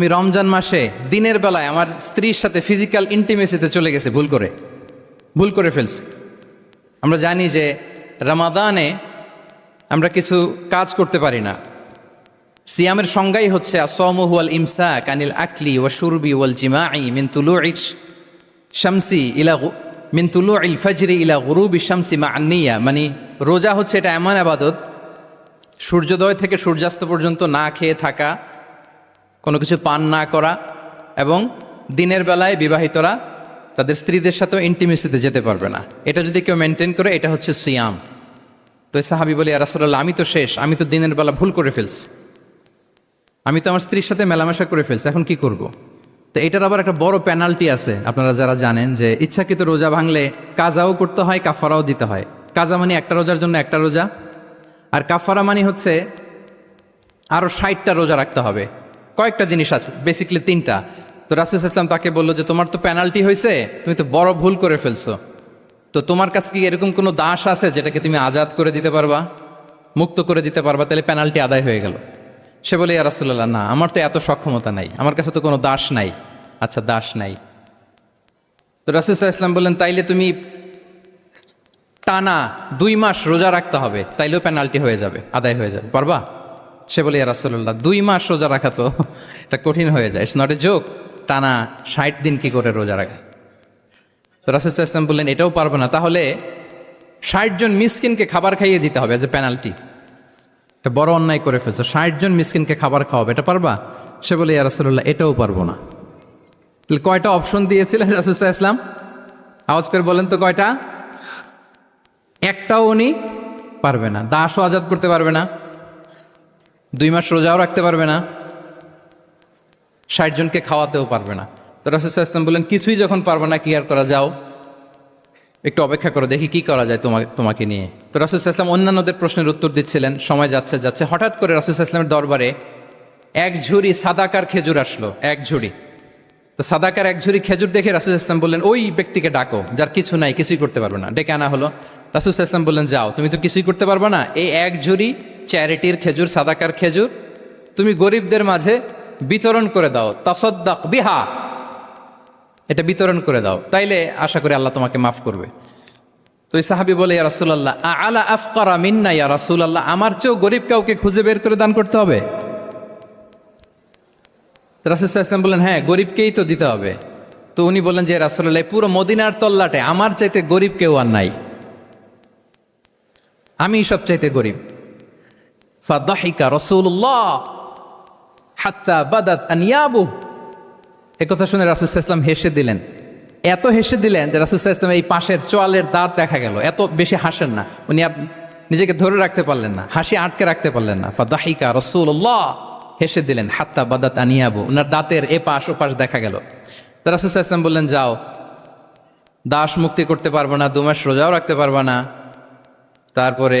আমি রমজান মাসে দিনের বেলায় আমার স্ত্রীর সাথে ফিজিক্যাল ইন্টিমেসিতে চলে গেছে, ভুল করে। ভুল করে ফেলছে। আমরা জানি যে রামাদানে আমরা কিছু কাজ করতে পারি না। সিয়ামের সংজ্ঞাই হচ্ছে আসমহু আল ইমসা কানিল আকলি ওয়া সুরবি ওয়াল জিমাই মিন তুলু শামসি ইলা গু- মিন তুলু ইল ফজরি ইলা গুরুবি শামসি মা আন্নিয়া মানে রোজা হচ্ছে এটা এমন আবাদত, সূর্যোদয় থেকে সূর্যাস্ত পর্যন্ত না খেয়ে থাকা কোনো কিছু পান না করা এবং দিনের বেলায় বিবাহিতরা তাদের স্ত্রীদের সাথেও ইন্টিমেসিতে যেতে পারবে না। এটা যদি কেউ মেনটেন করে, এটা হচ্ছে সিয়াম তো সাহাবি বলি রাসুল্লাহ আমি তো শেষ, আমি তো দিনের বেলা ভুল করে ফেলছি। আমি তো আমার স্ত্রীর সাথে মেলামেশা করে ফেলছি, এখন কি করব। তো এটার আবার একটা বড় পেনাল্টি আছে, আপনারা যারা জানেন যে ইচ্ছাকৃত রোজা ভাঙলে কাজাও করতে হয়, কাফারাও দিতে হয়। কাজা মানে একটা রোজার জন্য একটা রোজা। আর কাফারা মানে হচ্ছে আরও ষাটটা রোজা রাখতে হবে। কয়েকটা জিনিস আছে বেসিকলি তিনটা। তো রাসুল ইসলাম তাকে বলল যে, তোমার তো পেনাল্টি হয়েছে তুমি তো বড় ভুল করে ফেলছো। তো তোমার কাছে কি এরকম কোনো দাস আছে যেটাকে তুমি আজাদ করে দিতে পারবা? মুক্ত করে দিতে পারবা, তাহলে পেনাল্টি আদায় হয়ে গেল। সে বলে, ইয়া রাসুল্লাহ না, আমার তো এত সক্ষমতা নাই, আমার কাছে তো কোনো দাস নাই। আচ্ছা দাস নাই। তো রাসুল ইসলাম বললেন, তাইলে তুমি টানা দুই মাস রোজা রাখতে হবে, তাইলেও পেনাল্টি হয়ে যাবে, আদায় হয়ে যাবে, পারবা? সে বলে রাসুল্লাহ দুই মাস রোজা রাখা তো, এটা কঠিন হয়ে যায়। ইটস নট এ জোক টানা ষাট দিন কি করে রোজা রাখে? তো রাসুল ইসলাম বললেন, এটাও পারব না, তাহলে ষাট জন মিসকিনকে খাবার খাইয়ে দিতে হবে এজ এ পেনাল্টি এটা বড় অন্যায় করে ফেলছো, ষাট জন মিসকিনকে খাবার খাওয়াবে, এটা পারবা? সে বলে, ইয়া রাসুল্লাহ এটাও পারব না। তাহলে কয়টা অপশন দিয়েছিলেন রাসুল ইসলাম আওয়াজ করে বলেন তো কয়টা? একটাও উনি পারবে না, দাসও আজাদ করতে পারবে না। দুই মাস রোজাও রাখতে পারবে না, ষাট জনকে খাওয়াতেও পারবে না। তো রাসুল ইসলাম বললেন, কিছুই যখন পারবে না, কি আর করা যাও? একটু অপেক্ষা করো, দেখি কি করা যায় তোমাকে তোমাকে নিয়ে। তো রাসুল ইসলাম অন্যান্যদের প্রশ্নের উত্তর দিচ্ছিলেন, সময় যাচ্ছে যাচ্ছে। হঠাৎ করে রাসুল ইসলামের দরবারে এক ঝুড়ি সাদাকার খেজুর আসলো, এক ঝুড়ি। তো সাদাকার এক ঝুড়ি খেজুর দেখে রাসুল ইসলাম বললেন, ওই ব্যক্তিকে ডাকো, যার কিছু নাই, কিছুই করতে পারবে না। ডেকে আনা হলো। রাসুল ইসলাম বললেন, যাও, তুমি তো কিছুই করতে পারবে না। এই এক ঝুড়ি চ্যারিটির খেজুর, সাদাকার খেজুর, তুমি গরিবদের মাঝে বিতরণ করে দাও। তসদ্দাক বিহা। এটা বিতরণ করে দাও। তাইলে আশা করি আল্লাহ তোমাকে মাফ করবে। তো এই সাহাবি বলে, ইয়া রাসুলাল্লাহ আলা আফকারা মিন্না ইয়া রাসুলাল্লাহ? আমার চেয়েও গরিব কাউকে খুঁজে বের করে দান করতে হবে। তো রাসুল ইসলাম বললেন হ্যাঁ গরিবকেই তো দিতে হবে। তো উনি বললেন যে রাসুল্লাহ পুরো মদিনার তল্লাটে আমার চাইতে গরিব কেউ আর নাই। আমি সব চাইতে গরিব। ফাদাহিকা রসুল্লাহ হাত্তা বাদাত আনিয়াবু এ কথা শুনে রাসুল ইসলাম হেসে দিলেন। এত হেসে দিলেন যে রাসুল ইসলাম এই পাশের চোয়ালের দাঁত দেখা গেল। এত বেশি হাসেন না। উনি নিজেকে ধরে রাখতে পারলেন না, হাসি আটকে রাখতে পারলেন না। ফাদাহিকা রসুল্লাহ হেসে দিলেন, হাত্তা বাদাত আনিয়াবু ওনার দাঁতের এ পাশ ও পাশ দেখা গেল। তো রাসুল ইসলাম বললেন, যাও। দাস মুক্তি করতে পারব না দু মাস রোজাও রাখতে পারব না। তারপরে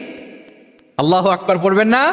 আল্লাহ আকবার পড়বেন না?